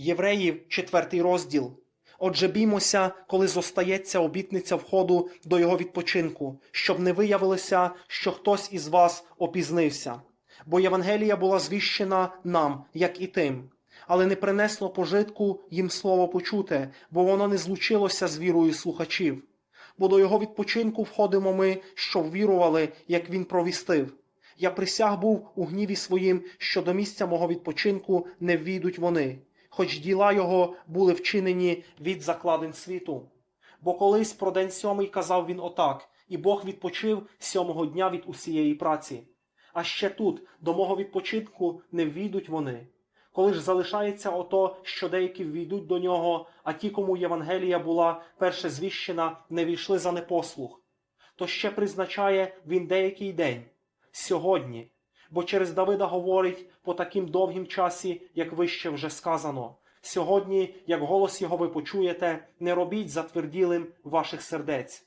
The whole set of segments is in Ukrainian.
Євреїв, четвертий розділ. Отже, біймося, коли зостається обітниця входу до його відпочинку, щоб не виявилося, що хтось із вас опізнився. Бо Євангелія була звіщена нам, як і тим, але не принесло пожитку їм слово почуте, бо воно не злучилося з вірою слухачів. Бо до його відпочинку входимо ми, що ввірували, як він провістив. Я присяг був у гніві своїм, що до місця мого відпочинку не ввійдуть вони, хоч діла його були вчинені від закладин світу. Бо колись про день сьомий казав він отак, і Бог відпочив сьомого дня від усієї праці. А ще тут, до мого відпочинку, не ввійдуть вони. Коли ж залишається ото, що деякі ввійдуть до нього, а ті, кому Євангелія була перше звіщена, не війшли за непослух, то ще призначає він деякий день сьогодні. Бо через Давида говорить по таким довгім часі, як вище вже сказано. Сьогодні, як голос його ви почуєте, не робіть затверділим ваших сердець.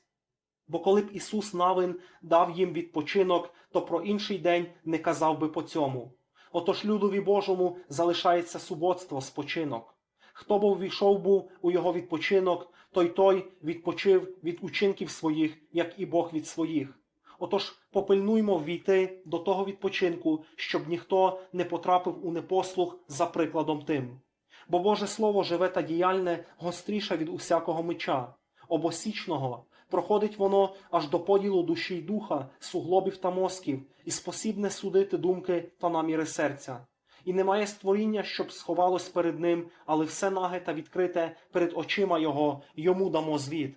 Бо коли б Ісус Навин дав їм відпочинок, то про інший день не казав би по цьому. Отож людові Божому залишається суботство, спочинок. Хто б увійшов був у його відпочинок, той той відпочив від учинків своїх, як і Бог від своїх. Отож попильнуймо ввійти до того відпочинку, щоб ніхто не потрапив у непослух за прикладом тим. Бо Боже Слово живе та діяльне гостріше від усякого меча, обосічного, проходить воно аж до поділу душі й духа, суглобів та мозків, і спосібне судити думки та наміри серця. І немає створіння, щоб сховалось перед ним, але все наге та відкрите перед очима його, йому дамо звіт.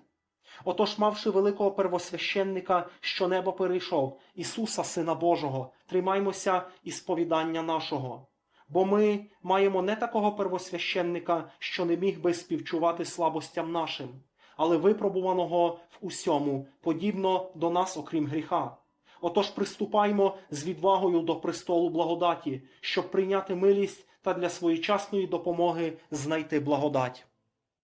Отож, мавши великого первосвященника, що небо перейшов, Ісуса, Сина Божого, тримаймося і сповідання нашого. Бо ми маємо не такого первосвященника, що не міг би співчувати слабостям нашим, але випробуваного в усьому, подібно до нас, окрім гріха. Отож приступаймо з відвагою до престолу благодаті, щоб прийняти милість та для своєчасної допомоги знайти благодать.